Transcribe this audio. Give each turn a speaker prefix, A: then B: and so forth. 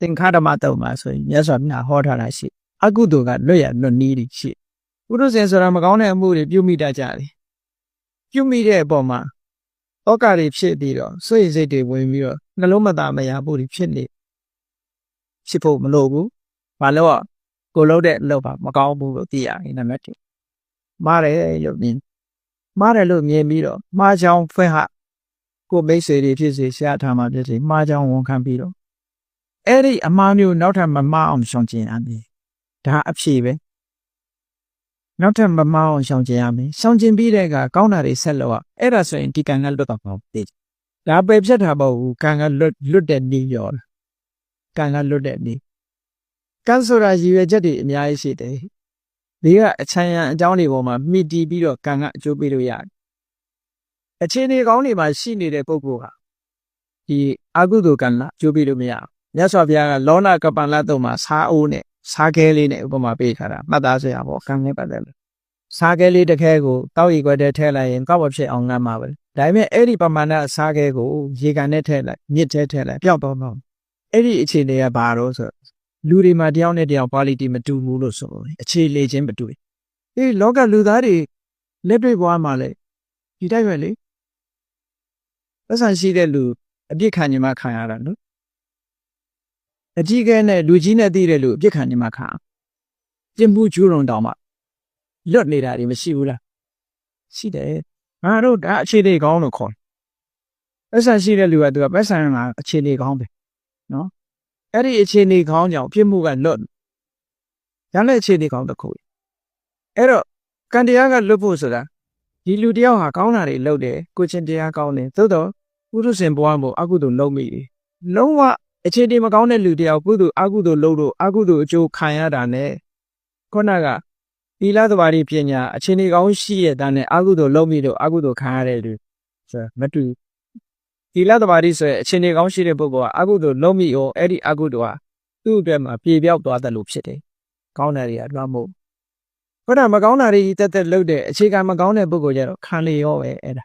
A: သင်္ခါရမတုံမှာဆိုရင်မြတ်စွာဘုရားဟောထားတာရှိအကုသိုလ်ကလွတ်ရလွတ်နီးတွေရှိပုရုဇဉ်ဆိုတာမကောင်းတဲ့အမှုတွေပြုမိတတ်ကြတယ်ပြုမိတဲ့အပေါ်မှာဩကာတွေဖြစ်ပြီးတော့စွရိတ်စိတ်တွေဝင်ပြီးတော့နှလုံးမသားမရမှုတွေဖြစ်နေဖြစ်ဖို့မလိုဘူးဘာလို့อ่ะကိုလုံးတဲ့အလုပ်ပါမကောင်းဘူးလို့သိရတယ်နံပါတ်1မားတယ်လို့မြင်မားတယ်လို့မြင်ပြီးတော့မှားချောင်းဖဲဟာကိုမိတ်ဆွေတွေဖြစ်စေဆရာထားမှာဖြစ်စေမှားချောင်းဝန်ခံပြီးတော့ အဲ့ဒီအမှားမျိုးနောက်ထပ်မမှားအောင်ရှောင်ကျဉ်ရမယ်ဒါအဖြေပဲနောက်ထပ်မမှားအောင်ရှောင်ကျဉ်ရမယ်ရှောင်ကျဉ်ပြီးတဲ့အခါကောင်းတာတွေဆက်လို့อ่ะအဲ့ဒါဆိုရင်ဒီကံကလွတ်တော့မှာသိတယ်ဒါပဲဖြတ်တာမဟုတ်ဘူးကံကလွတ်လွတ်တဲ့နည်းရောကံကလွတ်တဲ့နည်းကံဆိုတာရည်ရွယ်ချက်တွေအများကြီးရှိတယ်ဒီကအချမ်းရံအကြောင်းတွေပေါ်မှာမိတီးပြီးတော့ကံကအကျိုးပေးလို့ရတယ်အခြေအနေကောင်းတွေမှာရှိနေတဲ့ပုဂ္ဂိုလ်ဟာဒီအကုသိုလ်ကံကအကျိုးပေးလို့မရဘူး မြတ်စွာဘုရားကလောနာကပ္ပန္လတုံမှာစားအိုးနဲ့စားခဲလေးနဲ့ဥပမာပေးထားတာမှတ်သားစရာပေါ့ကံနဲ့ပတ်သက်လို့စားခဲလေးတစ်ခဲကိုတောက်ရီခွက်ထဲထည့်လိုက်ရင်ကောက်ဝဖြစ်အောင်ငတ်မှာပဲဒါပေမဲ့အဲ့ဒီပမာဏအစားခဲကိုရေကန်နဲ့ထည့်လိုက်မြစ်ထဲထည့်လိုက်ပျောက်တော့တော့အဲ့ဒီအခြေအနေကဘာလို့ဆိုတော့လူတွေမှာတယောက်နဲ့တယောက် quality မတူဘူးလို့ဆိုလို့အခြေလေချင်းမတူဘူးအေးလောကလူသားတွေလက်တွေ့ဘဝမှာလေဒီတိုက်ပဲလေပတ်စံရှိတဲ့လူအပြစ်ခံညမခံရတာနော် အကြီးကဲနဲ့လူကြီးနဲ့တည်တဲ့လူအပြစ်ခံညမခံပြစ်မှုကျူးလွန်တောင်မှလွတ်နေတာတွေမရှိဘူးလားရှိတယ်ငါတို့ဒါအခြေအနေကောင်းလို့ခေါ်ပတ်စံရှိတဲ့လူကသူကပတ်စံကအခြေအနေကောင်းပဲနော်အဲ့ဒီအခြေအနေကောင်းကြောင့်ပြစ်မှုကလွတ်ရတဲ့အခြေအနေကောင်းတစ်ခုအဲ့တော့ကံတရားကလွတ်ဖို့ဆိုတာဒီလူတယောက်ဟာကောင်းတာတွေလုပ်တယ်ကိုချင်းတရားကောင်းတယ်သို့တော့ပုရုษင်ဘဝမှာအကုသိုလ်လုပ်မိတယ်လုံးဝ အခြေအနေမကောင်းတဲ့လူတယောက်ကုသိုလ်အကုသိုလ်လုပ်လို့အကုသိုလ်အကျိုးခံရတာနဲ့ခုနကသီလသမာဓိပညာအခြေအနေကောင်းရှိရတဲ့နဲ့အကုသိုလ်လုပ်မိလို့အကုသိုလ်ခံရတဲ့လူဆိုမတူသီလသမာဓိဆိုရင်အခြေအနေကောင်းရှိတဲ့ပုဂ္ဂိုလ်ကအကုသိုလ်လုပ်မိရောအဲ့ဒီအကုသိုလ်ဟာသူ့အတွက်မှာပြေပြောက်သွားတယ်လို့ဖြစ်တယ်ကောင်းတယ်တွေအလွှမ်းမို့ခုနမကောင်းတာတွေတက်တက်လုပ်တဲ့အခြေခံမကောင်းတဲ့ပုဂ္ဂိုလ်ကြတော့ခံလေရောပဲအဲ့ဒါ